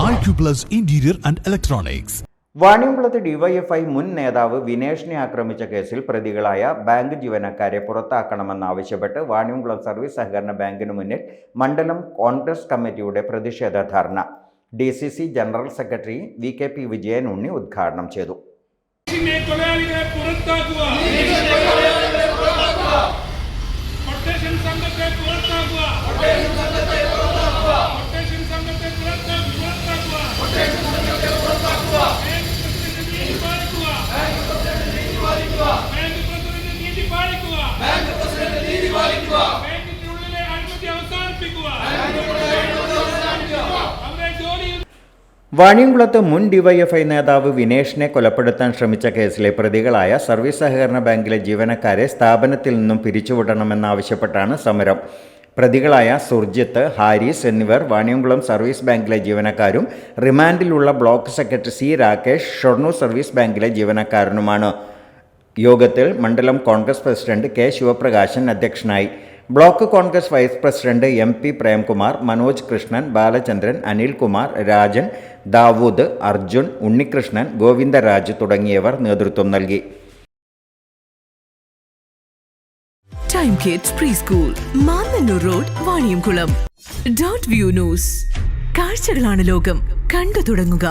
Acuplus Interior and Electronics. വാണിയംകുളത്ത് DYFI മുൻ നേതാവ് വിനേഷിനെ ആക്രമിച്ച കേസിൽ പ്രതികളായ ബാങ്ക് ജീവനക്കാരെ പുറത്താക്കണമെന്നാവശ്യപ്പെട്ട് വാണിയംകുളം സർവീസ് സഹകരണ ബാങ്കിന് മുന്നിൽ മണ്ഡലം കോൺഗ്രസ് കമ്മിറ്റിയുടെ പ്രതിഷേധ ധർണ. D C C general secretary V K P Vijayan Unni ഉദ്ഘാടനം ചെയ്തു. സംഘത്തെ പുറത്താക്കുക. വാണിയംകുളത്ത് മുൻ ഡിവൈഎഫ്ഐ നേതാവ് വിനേഷിനെ കൊലപ്പെടുത്താൻ ശ്രമിച്ച കേസിലെ പ്രതികളായ സർവീസ് സഹകരണ ബാങ്കിലെ ജീവനക്കാരെ സ്ഥാപനത്തിൽ നിന്നും പിരിച്ചുവിടണമെന്നാവശ്യപ്പെട്ടാണ് സമരം. പ്രതികളായ സുർജിത്ത് ഹാരിസ് എന്നിവർ വാണിയംകുളം സർവീസ് ബാങ്കിലെ ജീവനക്കാരും റിമാൻഡിലുള്ള block secretary C Rakesh Shoranur service ബാങ്കിലെ ജീവനക്കാരനുമാണ്. യോഗത്തിൽ മണ്ഡലം കോൺഗ്രസ് പ്രസിഡന്റ് കെ ശിവപ്രകാശൻ അധ്യക്ഷനായി. Block Congress vice president M P Premkumar Manoj Krishnan Balachandran Anilkumar Rajan Dawood Arjun Unnikrishnan Govindaraj തുടങ്ങിയവർ നേതൃത്വം നൽകി. Time kids preschool Mannannur road Vaniyamkulam dot view news കാഴ്ചകളാണ് ലോകം. കണ്ടു തുടങ്ങുക.